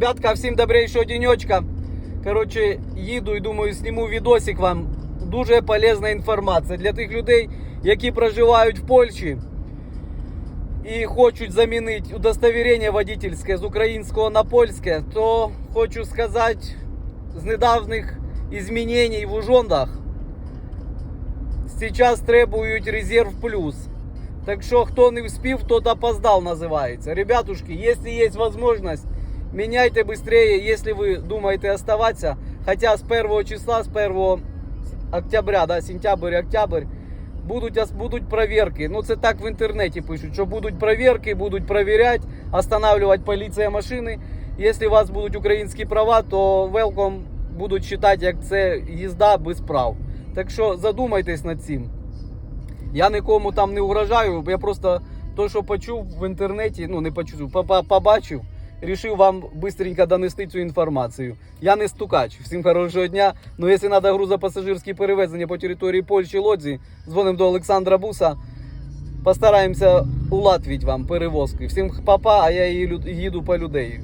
Ребятка, всім добрейшого денечка. Коротше, їду і думаю, зніму відосик вам. Дуже полезна інформація для тих людей, які проживають в Польщі і хочуть замінити удостовірення водительське з українського на польське, то хочу сказати, з недавніх змінень в ужондах зараз требують резерв плюс. Так що, хто не вспів, тот опоздал називається. Ребятушки, якщо є можливість, меняйте быстрее, если вы думаете оставаться. Хотя с 1 числа, с 1 октября, да, сентябрь, октябрь, будуть, будуть проверки. Ну, це так в інтернеті пишуть, що будуть проверки, будуть проверять, останавливать поліція машини. Якщо у вас будуть українські права, то welcome будуть вважати, як це їзда без прав. Так що задумайтесь над цим. Я нікому там не угрожаю, я просто то, що почув в інтернеті, ну не почув, по- по- побачив, рішив вам быстренько донести цю інформацію. Я не стукач. Всім хорошого дня. Ну, якщо треба грузопасажирські перевезення по території Польщі Лодзі, дзвонимо до Олександра Буса. Постараємося улатвити вам перевозки. Всім папа, а я їду по людей.